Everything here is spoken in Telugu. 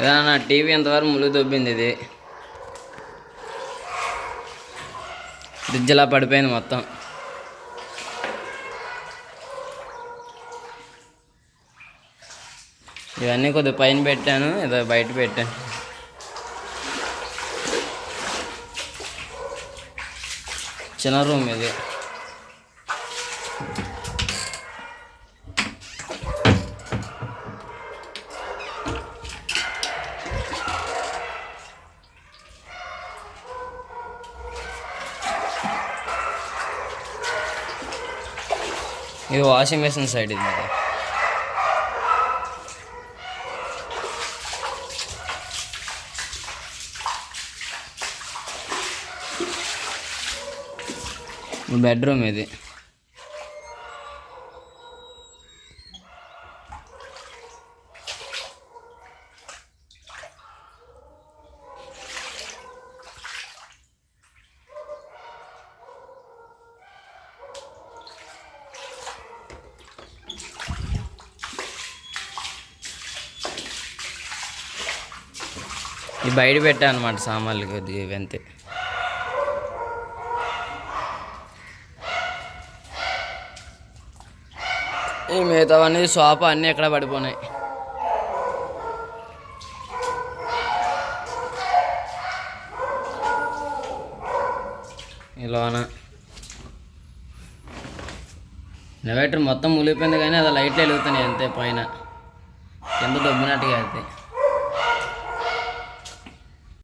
నా టీవీ ఎంతవరకు ములుగు దొబ్బింది ఇది? ఫ్రిడ్జ్ పడిపోయింది మొత్తం. ఇవన్నీ కొద్దిగా పైన పెట్టాను ఏదో బయట పెట్టాను. చిన్న రూమ్ ఇది. ఇది వాషింగ్ మెషిన్ సైడ్ ఇది మరి. బెడ్రూమ్ ఇది. ఇది బయట పెట్టా అనమాట సామాన్లు కొద్దిగా ఇవంతే అంతే. ఈ మిగతావన్నీ సోఫా అన్నీ ఎక్కడ పడిపోయినాయి ఇలానా. ఇన్వర్టర్ మొత్తం మునిగిపోయింది కానీ అది లైట్లు వెలుగుతున్నాయి అంతే పైన. కింద దొబ్బినట్టుగా అయితే.